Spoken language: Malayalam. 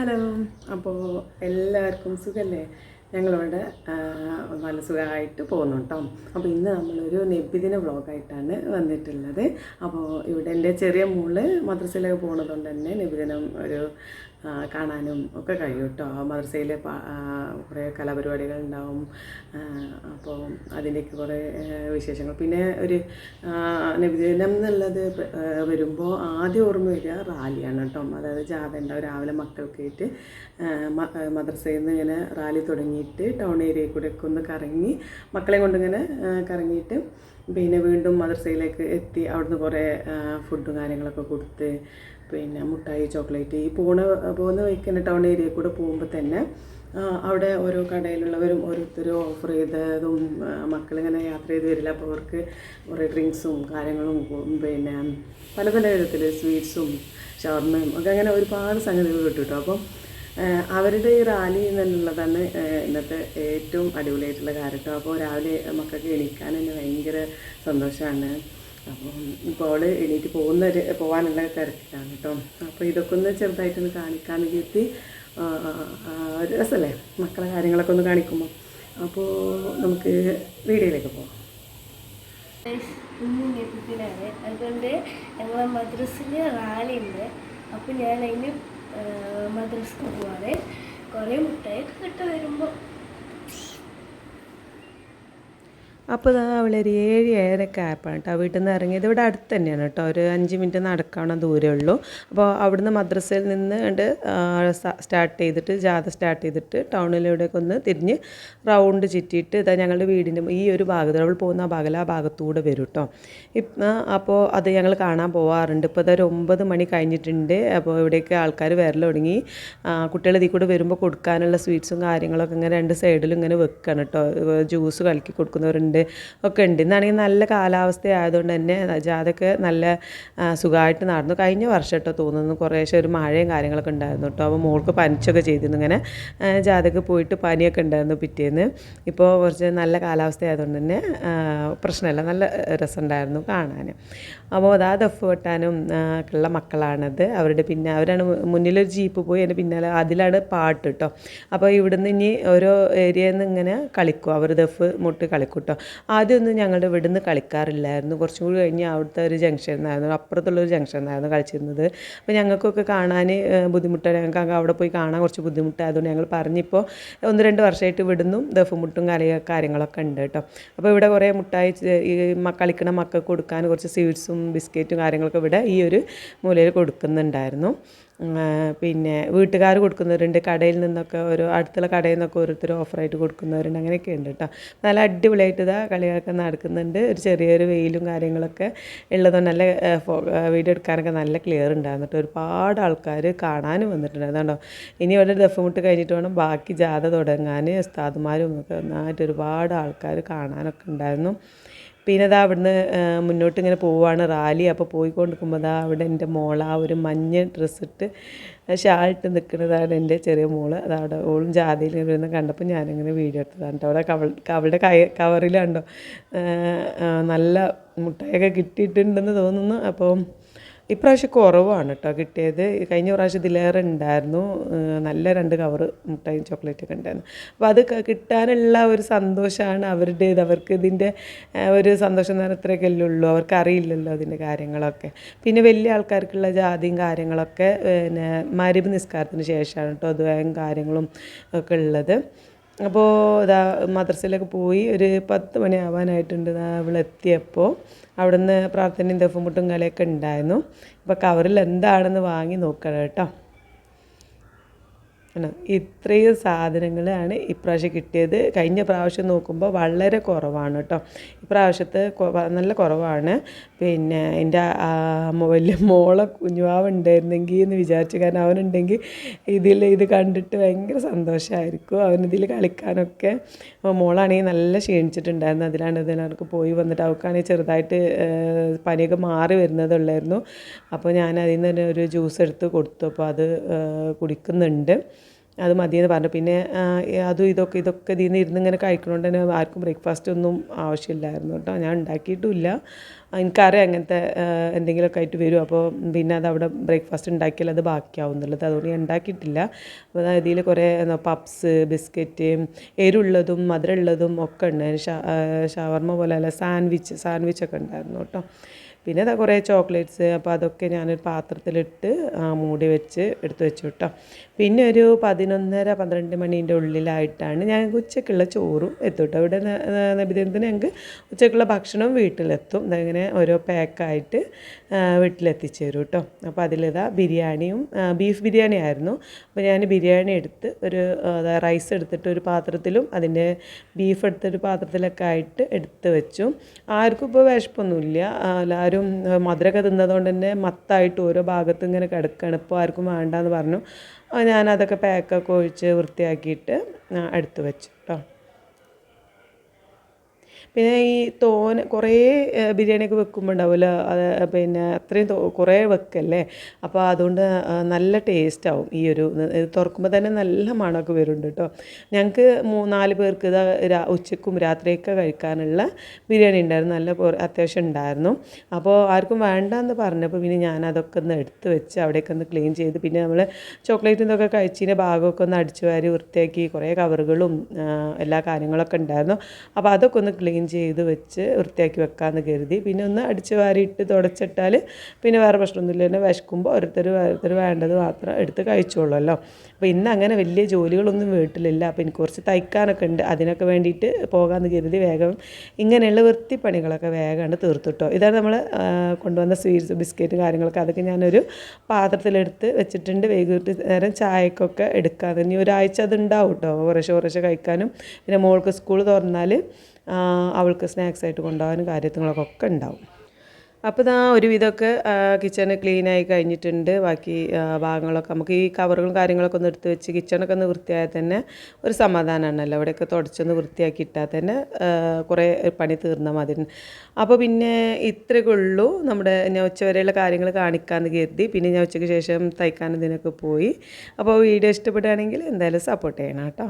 ഹലോ അപ്പോൾ എല്ലാവർക്കും സുഖല്ലേ? ഞങ്ങളിവിടെ നല്ല സുഖമായിട്ട് പോകുന്നു കേട്ടോ അപ്പോൾ ഇന്ന് നമ്മളൊരു നെബിദിന വ്ളോഗായിട്ടാണ് വന്നിട്ടുള്ളത്. അപ്പോൾ ഇവിടെ എന്റെ ചെറിയ മോൾ മദ്രസയിലൊക്കെ പോകുന്നതുകൊണ്ട് തന്നെ നെബിദിനം ഒരു കാണാനും ഒക്കെ കഴിയും കേട്ടോ മദ്രസയിൽ കുറേ കലാപരിപാടികൾ ഉണ്ടാവും അപ്പോൾ അതിന്റെയൊക്കെ കുറേ വിശേഷങ്ങൾ. പിന്നെ ഒരു നബിദിനം എന്നുള്ളത് വരുമ്പോൾ ആദ്യം ഓർമ്മ വരിക റാലിയാണ് കേട്ടോ അതായത് ജാഥ ഉണ്ടാവും. രാവിലെ മക്കൾക്കായിട്ട് മദ്രസയിൽ നിന്ന് ഇങ്ങനെ റാലി തുടങ്ങിയിട്ട് ടൗൺ ഏരിയയിൽ കൂടെ ഒക്കെ ഒന്ന് കറങ്ങി മക്കളെ കൊണ്ടിങ്ങനെ കറങ്ങിയിട്ട് പിന്നെ വീണ്ടും മദർസയിലേക്ക് എത്തി. അവിടുന്ന് കുറേ ഫുഡും കാര്യങ്ങളൊക്കെ കൊടുത്ത് പിന്നെ മുട്ടായി ചോക്ലേറ്റ് ഈ പോണ പോകുന്ന വഴിക്ക് തന്നെ ടൗൺ ഏരിയയിൽ കൂടെ പോകുമ്പോൾ തന്നെ അവിടെ ഓരോ കടയിലുള്ളവരും ഓരോരുത്തരും ഓഫർ ചെയ്തതും മക്കളിങ്ങനെ യാത്ര ചെയ്ത് വരില്ല. അപ്പോൾ അവർക്ക് കുറേ ഡ്രിങ്ക്സും കാര്യങ്ങളും പിന്നെ പല പല വിധത്തിൽ സ്വീറ്റ്സും ഷവർമയും ഒക്കെ അങ്ങനെ ഒരുപാട് സംഗതികൾ കിട്ടും കേട്ടോ അപ്പം അവരുടെ ഈ റാലി എന്നുള്ളതാണ് ഇന്നത്തെ ഏറ്റവും അടിപൊളിയായിട്ടുള്ള കാര്യം അപ്പോൾ രാവിലെ മക്കൾക്ക് എണീക്കാൻ തന്നെ ഭയങ്കര സന്തോഷമാണ് അപ്പം ഇപ്പോൾ അവൾ എണീറ്റ് പോകുന്ന ഒരു പോകാനുള്ള തിരക്കിലാണ് കേട്ടോ അപ്പോൾ ഇതൊക്കെ ഒന്ന് ചെറുതായിട്ടൊന്ന് കാണിക്കാൻ ആ, ഒരു രസമല്ലേ മക്കളെ കാര്യങ്ങളൊക്കെ ഒന്ന് കാണിക്കുമ്പോൾ അപ്പോൾ നമുക്ക് വീഡിയോയിലേക്ക് പോകാം ഇന്ന് ഞെട്ടിപ്പിലാണ് അതുകൊണ്ട് ഞങ്ങളെ മദ്രസിൽ റാലി ഉണ്ട് അപ്പോൾ ഞാൻ അതിന് മദ്രസ്ക്ക് പോവാണ് കുറേ മുട്ടായൊക്കെ കിട്ട വരുമ്പോൾ അപ്പോൾ ഇതാ അവളൊരു ഏഴ് ഏഴരക്കെ ആയപ്പോഴാണ് കേട്ടോ വീട്ടിൽ നിന്ന് ഇറങ്ങിയത്. ഇവിടെ അടുത്ത് തന്നെയാണ് കേട്ടോ. ഒരു അഞ്ച് മിനിറ്റ് നടക്കാവുന്ന ദൂരമേ ഉള്ളൂ. അപ്പോൾ അവിടുന്ന് മദ്രസയിൽ നിന്ന് കണ്ട് സ്റ്റാർട്ട് ചെയ്തിട്ട് ജാഥ സ്റ്റാർട്ട് ചെയ്തിട്ട് ടൗണിലൂടെയൊക്കെ ഒന്ന് തിരിഞ്ഞ് റൗണ്ട് ചുറ്റിയിട്ട് ഇതാ ഞങ്ങളുടെ വീടിന്റെ ഈ ഒരു ഭാഗത്ത് അവൾ പോകുന്ന ആ ഭാഗം ആ ഭാഗത്തൂടെ വരും കേട്ടോ. അപ്പോൾ അത് ഞങ്ങൾ കാണാൻ പോവാറുണ്ട്. ഇപ്പോൾ ഇതൊരു ഒമ്പത് മണി കഴിഞ്ഞിട്ടുണ്ട്. അപ്പോൾ ഇവിടേക്ക് ആൾക്കാർ വരൽ തുടങ്ങി. കുട്ടികൾ ഇതിൽ കൂടെ വരുമ്പോൾ കൊടുക്കാനുള്ള സ്വീറ്റ്സും കാര്യങ്ങളൊക്കെ ഇങ്ങനെ രണ്ട് സൈഡിലും ഇങ്ങനെ വെക്കണം കേട്ടോ. ജ്യൂസ് കലക്കി കൊടുക്കുന്നവരുണ്ട്. ഒക്കെ ഉണ്ട്. ഇന്നാണെങ്കിൽ നല്ല കാലാവസ്ഥ ആയതുകൊണ്ട് തന്നെ ജാതൊക്കെ നല്ല സുഖമായിട്ട് നടന്നു. കഴിഞ്ഞ വർഷം കേട്ടോ തോന്നുന്നു കുറേശ്ശെ ഒരു മഴയും കാര്യങ്ങളൊക്കെ ഉണ്ടായിരുന്നു കേട്ടോ. അപ്പോൾ മോൾക്ക് പനിച്ചൊക്കെ ചെയ്തിരുന്നു. ഇങ്ങനെ ജാതക പോയിട്ട് പനിയൊക്കെ ഉണ്ടായിരുന്നു പിറ്റേന്ന്. ഇപ്പോൾ കുറച്ച് നല്ല കാലാവസ്ഥ ആയതുകൊണ്ട് തന്നെ പ്രശ്നമല്ല. നല്ല രസമുണ്ടായിരുന്നു കാണാൻ. അപ്പോൾ അതാ ദഫ് വെട്ടാനും ഉള്ള മക്കളാണത്. അവരുടെ പിന്നെ അവരാണ് മുന്നിലൊരു ജീപ്പ് പോയി അതിന്റെ പിന്നാലെ അതിലാണ് പാട്ട് കേട്ടോ. അപ്പോൾ ഇവിടുന്ന് ഇനി ഓരോ ഏരിയയിൽ നിന്ന് ഇങ്ങനെ കളിക്കും. അവർ ദഫ് മുട്ട് കളിക്കും കേട്ടോ. ആദ്യമൊന്നും ഞങ്ങളുടെ ഇവിടുന്ന് കളിക്കാറില്ലായിരുന്നു. കുറച്ചും കൂടി കഴിഞ്ഞ് അവിടുത്തെ ഒരു ജംഗ്ഷൻ ഉണ്ടായിരുന്നു അപ്പുറത്തുള്ള ഒരു ജംഗ്ഷൻ ഉണ്ടായിരുന്നു കളിച്ചിരുന്നത്. അപ്പോൾ ഞങ്ങൾക്കൊക്കെ കാണാൻ ബുദ്ധിമുട്ടാണ് ഞങ്ങൾക്ക് അവിടെ പോയി കാണാൻ കുറച്ച് ബുദ്ധിമുട്ടായതുകൊണ്ട് ഞങ്ങൾ പറഞ്ഞിപ്പോൾ ഒന്ന് രണ്ട് വർഷമായിട്ട് ഇവിടുന്നും ദഫുമുട്ടും കല കാര്യങ്ങളൊക്കെ ഉണ്ട് കേട്ടോ. അപ്പോൾ ഇവിടെ കുറേ മുട്ടായി ഈ കളിക്കണ മക്കൾക്ക് കൊടുക്കാൻ കുറച്ച് സ്വീറ്റ്സും ബിസ്ക്കറ്റും കാര്യങ്ങളൊക്കെ ഇവിടെ ഈ ഒരു മൂലയിൽ കൊടുക്കുന്നുണ്ടായിരുന്നു. പിന്നെ വീട്ടുകാർ കൊടുക്കുന്നവരുണ്ട് കടയിൽ നിന്നൊക്കെ ഒരു അടുത്തുള്ള കടയിൽ നിന്നൊക്കെ ഓരോരുത്തർ ഓഫറായിട്ട് കൊടുക്കുന്നവരുണ്ട് അങ്ങനെയൊക്കെ ഉണ്ട് കേട്ടോ. നല്ല അടിപൊളിയായിട്ട് ഇതാ കളികളൊക്കെ നടക്കുന്നുണ്ട്. ഒരു ചെറിയൊരു വെയിലും കാര്യങ്ങളൊക്കെ ഉള്ളതുകൊണ്ട് നല്ല വീഡിയോ എടുക്കാനൊക്കെ നല്ല ക്ലിയർ ഉണ്ടായിരുന്നു കേട്ടോ. ഒരുപാട് ആൾക്കാർ കാണാനും വന്നിട്ടുണ്ടായിരുന്നു കേട്ടോ. ഇനി ഇവിടെ ദഫമുട്ട് കഴിഞ്ഞിട്ട് വേണം ബാക്കി ജാഥ തുടങ്ങാൻ. ഉസ്താദുമാരും ഒക്കെ നന്നായിട്ട് ഒരുപാട് ആൾക്കാർ കാണാനൊക്കെ ഉണ്ടായിരുന്നു. പിന്നെ ഇതാ അവിടുന്ന് മുന്നോട്ട് ഇങ്ങനെ പോവാണ് റാലി. അപ്പോൾ പോയിക്കൊണ്ടിരിക്കുമ്പോൾ അതാ അവിടെ എന്റെ മോള ആ ഒരു മഞ്ഞ ഡ്രസ്സ് ഇട്ട് ഷാളിട്ട് നിൽക്കുന്നതാണ് എന്റെ ചെറിയ മോൾ. അതവിടെ ഓളും ജാതിയിൽ വരുന്ന കണ്ടപ്പോൾ ഞാനിങ്ങനെ വീഡിയോ എടുത്തതാണ് അവിടെ കവൾ അവളുടെ കൈ കവറിലുണ്ടോ നല്ല മുട്ടായൊക്കെ കിട്ടിയിട്ടുണ്ടെന്ന് തോന്നുന്നു. അപ്പോൾ ഇപ്രാവശ്യം കുറവാണ് കേട്ടോ കിട്ടിയത്. കഴിഞ്ഞ പ്രാവശ്യം ഇതിലേറെ ഉണ്ടായിരുന്നു. നല്ല രണ്ട് കവറ് മുട്ടായും ചോക്ലേറ്റൊക്കെ ഉണ്ടായിരുന്നു. അപ്പോൾ അത് കിട്ടാനുള്ള ഒരു സന്തോഷമാണ് അവരുടേത്. അവർക്ക് ഇതിന്റെ ഒരു സന്തോഷം എന്ന് പറഞ്ഞാൽ ഇത്രയൊക്കെയല്ലേ ഉള്ളൂ. അവർക്ക് അറിയില്ലല്ലോ അതിന്റെ കാര്യങ്ങളൊക്കെ. പിന്നെ വലിയ ആൾക്കാർക്കുള്ള ജാതിയും കാര്യങ്ങളൊക്കെ പിന്നെ മരിബ് നിസ്കാരത്തിന് ശേഷമാണ് കേട്ടോ അതും കാര്യങ്ങളും ഒക്കെ ഉള്ളത്. അപ്പോൾ ഇതാ മദ്രസയിലൊക്കെ പോയി ഒരു പത്ത് മണി ആവാനായിട്ടുണ്ട് അവളെത്തിയപ്പോൾ അവിടുന്ന് പ്രാർത്ഥനയും ദഫുമുട്ടും കലയൊക്കെ ഉണ്ടായിരുന്നു. അപ്പോൾ കവറിൽ എന്താണെന്ന് വാങ്ങി നോക്കണം കേട്ടോ. ആണ്. ഇത്രയും സാധനങ്ങളാണ് ഇപ്രാവശ്യം കിട്ടിയത്. കഴിഞ്ഞ പ്രാവശ്യം നോക്കുമ്പോൾ വളരെ കുറവാണ് കേട്ടോ. ഇപ്രാവശ്യത്തെ നല്ല കുറവാണ്. പിന്നെ എന്റെ വലിയ മോളെ കുഞ്ഞുവാവ് ഉണ്ടായിരുന്നെങ്കിൽ എന്ന് വിചാരിച്ചു. കാരണം അവനുണ്ടെങ്കിൽ ഇതിൽ ഇത് കണ്ടിട്ട് ഭയങ്കര സന്തോഷമായിരിക്കും. അവനിതിൽ കളിക്കാനൊക്കെ. മോളാണെങ്കിൽ നല്ല ക്ഷീണിച്ചിട്ടുണ്ടായിരുന്നു. അതിലാണ് ഇതിനവർക്ക് പോയി വന്നിട്ട് അവൾക്കാണെങ്കിൽ ചെറുതായിട്ട് പനിയൊക്കെ മാറി വരുന്നതുള്ളായിരുന്നു. അപ്പോൾ ഞാൻ അതിൽ നിന്ന് ഒരു ജ്യൂസ് എടുത്ത് കൊടുത്തു. അപ്പോൾ അത് കുടിക്കുന്നുണ്ട്. അത് മതിയെന്ന് പറഞ്ഞു. പിന്നെ അതും ഇതൊക്കെ ഇതൊക്കെ ഇതിൽ നിന്ന് ഇരുന്ന് ഇങ്ങനെ കഴിക്കണോണ്ട് തന്നെ ആർക്കും ബ്രേക്ക്ഫാസ്റ്റ് ഒന്നും ആവശ്യമില്ലായിരുന്നു കേട്ടോ. ഞാൻ ഉണ്ടാക്കിയിട്ടുമില്ല. എനിക്കറിയാം അങ്ങനത്തെ എന്തെങ്കിലുമൊക്കെ ആയിട്ട് വരും. അപ്പോൾ പിന്നെ അത് അവിടെ ബ്രേക്ക്ഫാസ്റ്റ് ഉണ്ടാക്കിയാൽ അത് ബാക്കിയാവും എന്നുള്ളത് അതുകൊണ്ട് ഞാൻ ഉണ്ടാക്കിയിട്ടില്ല. അപ്പോൾ അതായത് ഇതിൽ കുറേ പപ്സ് ബിസ്ക്കറ്റ് എരുള്ളതും മധുരമുള്ളതും ഒക്കെ ഉണ്ട്. ഷ- ഷവർമ്മ പോലെ അല്ല സാൻഡ്വിച്ച് സാൻഡ്വിച്ചൊക്കെ ഉണ്ടായിരുന്നു കേട്ടോ. പിന്നെ അതാ കുറേ ചോക്ലേറ്റ്സ് അപ്പോൾ അതൊക്കെ ഞാനൊരു പാത്രത്തിലിട്ട് മൂടി വെച്ച് എടുത്തു വെച്ചു കേട്ടോ പിന്നെ ഒരു പതിനൊന്നര പന്ത്രണ്ട് മണീന്റെ ഉള്ളിലായിട്ടാണ് ഞാൻ ഉച്ചക്കുള്ള ചോറും എത്തും കേട്ടോ ഇവിടെ നബിദിനത്തിന് ഞങ്ങൾക്ക് ഉച്ചക്കുള്ള ഭക്ഷണവും വീട്ടിലെത്തും. ഇതങ്ങനെ ഓരോ പാക്കായിട്ട് വീട്ടിലെത്തിച്ചു തരും കേട്ടോ അപ്പോൾ അതിലിതാ ബിരിയാണിയും ബീഫ് ബിരിയാണി ആയിരുന്നു. അപ്പോൾ ഞാൻ ബിരിയാണി എടുത്ത് ഒരു റൈസ് എടുത്തിട്ട് ഒരു പാത്രത്തിലും അതിന്റെ ബീഫ് എടുത്തൊരു പാത്രത്തിലൊക്കെ ആയിട്ട് എടുത്ത് വെച്ചു. ആർക്കും ഇപ്പോൾ വിശപ്പൊന്നുമില്ല. ആ, എല്ലാവരും മധുരമൊക്കെ തിന്നതുകൊണ്ട് തന്നെ മത്തായിട്ട് ഓരോ ഭാഗത്തും ഇങ്ങനെ കിടക്കുകയാണ് ഇപ്പോൾ ആർക്കും വേണ്ടയെന്ന് പറഞ്ഞു. ഞാനതൊക്കെ പാക്കൊക്കെ ഒഴിച്ച് വൃത്തിയാക്കിയിട്ട് എടുത്ത് വെച്ചു. കേട്ടോ പിന്നെ ഈ തോന കുറേ ബിരിയാണിയൊക്കെ വെക്കുമ്പോൾ ഉണ്ടാവുമല്ലോ അത് പിന്നെ അത്രയും കുറേ വെക്കല്ലേ? അപ്പോൾ അതുകൊണ്ട് നല്ല ടേസ്റ്റാവും ഈ ഒരു തുറക്കുമ്പോൾ തന്നെ നല്ല മണമൊക്കെ വരുന്നുണ്ട് കേട്ടോ. ഞങ്ങൾക്ക് മൂന്നാൽ നാല് പേർക്ക് ഇത് ഉച്ചക്കും രാത്രിയൊക്കെ കഴിക്കാനുള്ള ബിരിയാണി ഉണ്ടായിരുന്നു. നല്ല അത്യാവശ്യം ഉണ്ടായിരുന്നു. അപ്പോൾ ആർക്കും വേണ്ട എന്ന് പറഞ്ഞപ്പോൾ പിന്നെ ഞാൻ അതൊക്കെ ഒന്ന് എടുത്ത് വെച്ച് അവിടെയൊക്കെ ഒന്ന് ക്ലീൻ ചെയ്ത് പിന്നെ നമ്മൾ ചോക്ലേറ്റ് ഇതൊക്കെ കഴിച്ചതിന്റെ ഭാഗമൊക്കെ ഒന്ന് അടിച്ചു വാരി വൃത്തിയാക്കി കുറേ കവറുകളും എല്ലാ കാര്യങ്ങളൊക്കെ ഉണ്ടായിരുന്നു. അപ്പോൾ അതൊക്കെ ഒന്ന് ക്ലീൻ ചെയ്ത് വെച്ച് വൃത്തിയാക്കി വെക്കാമെന്ന് കരുതി. പിന്നെ ഒന്ന് അടിച്ച് വാരിയിട്ട് തുടച്ചിട്ടാൽ പിന്നെ വേറെ പ്രശ്നമൊന്നുമില്ല. തന്നെ വിശക്കുമ്പോൾ ഓരോരുത്തർ ഓരോരുത്തർ വേണ്ടത് മാത്രം എടുത്ത് കഴിച്ചോളുമല്ലോ. അപ്പോൾ ഇന്ന് അങ്ങനെ വലിയ ജോലികളൊന്നും വീട്ടിലില്ല. അപ്പോൾ എനിക്ക് കുറച്ച് തയ്ക്കാനൊക്കെ ഉണ്ട്. അതിനൊക്കെ വേണ്ടിയിട്ട് പോകാമെന്ന് കരുതി വേഗം ഇങ്ങനെയുള്ള വൃത്തിപ്പണികളൊക്കെ വേഗമാണ് തീർത്തിട്ടോ. ഇതാണ് നമ്മൾ കൊണ്ടുവന്ന സ്വീറ്റ്സ് ബിസ്ക്കറ്റ് കാര്യങ്ങളൊക്കെ. അതൊക്കെ ഞാനൊരു പാത്രത്തിലെടുത്ത് വെച്ചിട്ടുണ്ട്. വൈകിട്ട് നേരം ചായക്കൊക്കെ എടുക്കാതെ ഇനി ഒരാഴ്ച അത് ഉണ്ടാവും കേട്ടോ കുറേശ്ശെ കുറേശ്ശെ കഴിക്കാനും. പിന്നെ മോൾക്ക് സ്കൂൾ തുറന്നാൽ അവൾക്ക് സ്നാക്സ് ആയിട്ട് കൊണ്ടുപോകാനും ഒക്കെ ഉണ്ടാവും. അപ്പോൾ ഇതാ ഒരുവിധമൊക്കെ കിച്ചണ് ക്ലീനായി കഴിഞ്ഞിട്ടുണ്ട്. ബാക്കി ഭാഗങ്ങളൊക്കെ നമുക്ക് ഈ കവറുകളും കാര്യങ്ങളൊക്കെ ഒന്ന് എടുത്ത് വെച്ച് കിച്ചണൊക്കെ ഒന്ന് വൃത്തിയായാൽ തന്നെ ഒരു സമാധാനമാണല്ലോ. അവിടെയൊക്കെ തുടച്ചൊന്ന് വൃത്തിയാക്കി ഇട്ടാൽ തന്നെ കുറേ പണി തീർന്നാൽ മതി. അപ്പോൾ പിന്നെ ഇത്രയൊക്കെ ഉള്ളൂ. നമ്മുടെ ഞാൻ ഉച്ചവരെയുള്ള കാര്യങ്ങൾ കാണിക്കാമെന്ന് കരുതി. പിന്നെ ഞാൻ ഉച്ചയ്ക്ക് ശേഷം തയ്ക്കാൻ ഇതിനൊക്കെ പോയി. അപ്പോൾ വീഡിയോ ഇഷ്ടപ്പെടുകയാണെങ്കിൽ എന്തായാലും സപ്പോർട്ട് ചെയ്യണം കേട്ടോ.